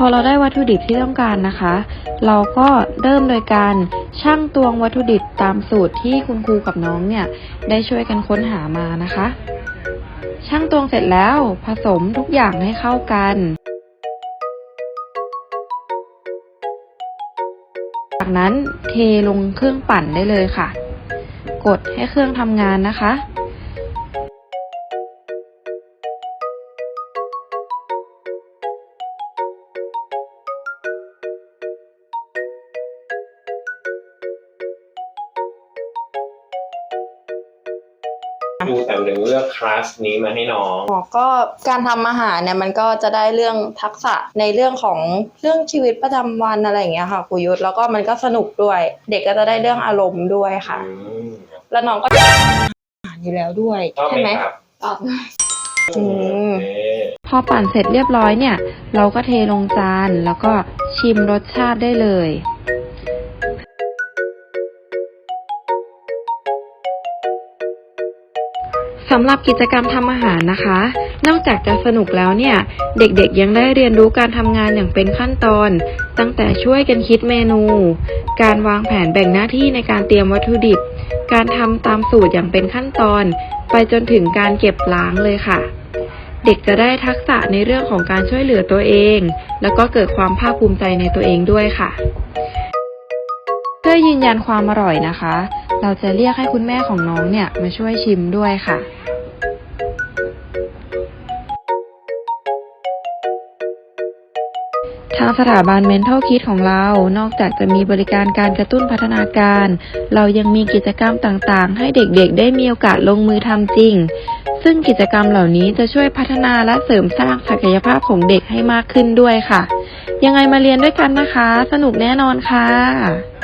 พอเราได้วัตถุดิบที่ต้องการนะคะ เราก็เริ่มโดยการชั่งตวงวัตถุดิบตามสูตรที่คุณครูกับน้องเนี่ย ได้ช่วยกันค้นหามานะคะ ชั่งตวงเสร็จแล้วผสมทุกอย่างให้เข้ากันจากนั้นเทลงเครื่องปั่นได้เลยค่ะ กดให้เครื่องทำงานนะคะ ดูแต่ถึงเลือกคลาสนี้มาให้น้อง อ๋อก็การทำอาหารเนี่ยมันก็จะได้เรื่องทักษะในเรื่องของเรื่องชีวิตประจำวันอะไรอย่างเงี้ยค่ะครูยุทธแล้วก็มันก็สนุกด้วย เด็กก็จะได้เรื่องอารมณ์ด้วยค่ะ อืมแล้วน้องก็อาหารอยู่แล้วด้วยชอบใช่ไหไหมมครับอืม โอเคพอปั่นเสร็จเรียบร้อยเนี่ย เราก็เทลงจานแล้วก็ชิมรสชาติได้เลย สำหรับกิจกรรมทำอาหารนะคะ นอกจากจะสนุกแล้วเนี่ย เด็กๆยังได้เรียนรู้การทำงานอย่างเป็นขั้นตอน ตั้งแต่ช่วยกันคิดเมนู การวางแผนแบ่งหน้าที่ในการเตรียมวัตถุดิบ การทำตามสูตรอย่างเป็นขั้นตอน ไปจนถึงการเก็บล้างเลยค่ะ เด็กจะได้ทักษะในเรื่องของการช่วยเหลือตัวเอง แล้วก็เกิดความภาคภูมิใจในตัวเองด้วยค่ะ พื่อยืนยันความอร่อยนะคะ เราจะเรียกให้คุณแม่ของน้องเนี่ยมาช่วยชิมด้วยค่ะทางสถาบัน Mental Kit ของเรา นอกจากจะมีบริการการกระตุ้นพัฒนาการ เรายังมีกิจกรรมต่างๆ ให้เด็กๆ ได้มีโอกาสลงมือทำจริง ซึ่งกิจกรรมเหล่านี้จะช่วยพัฒนาและเสริมสร้างศักยภาพของเด็กให้มากขึ้นด้วยค่ะ ยังไงมาเรียนด้วยกันนะคะ สนุกแน่นอนค่ะ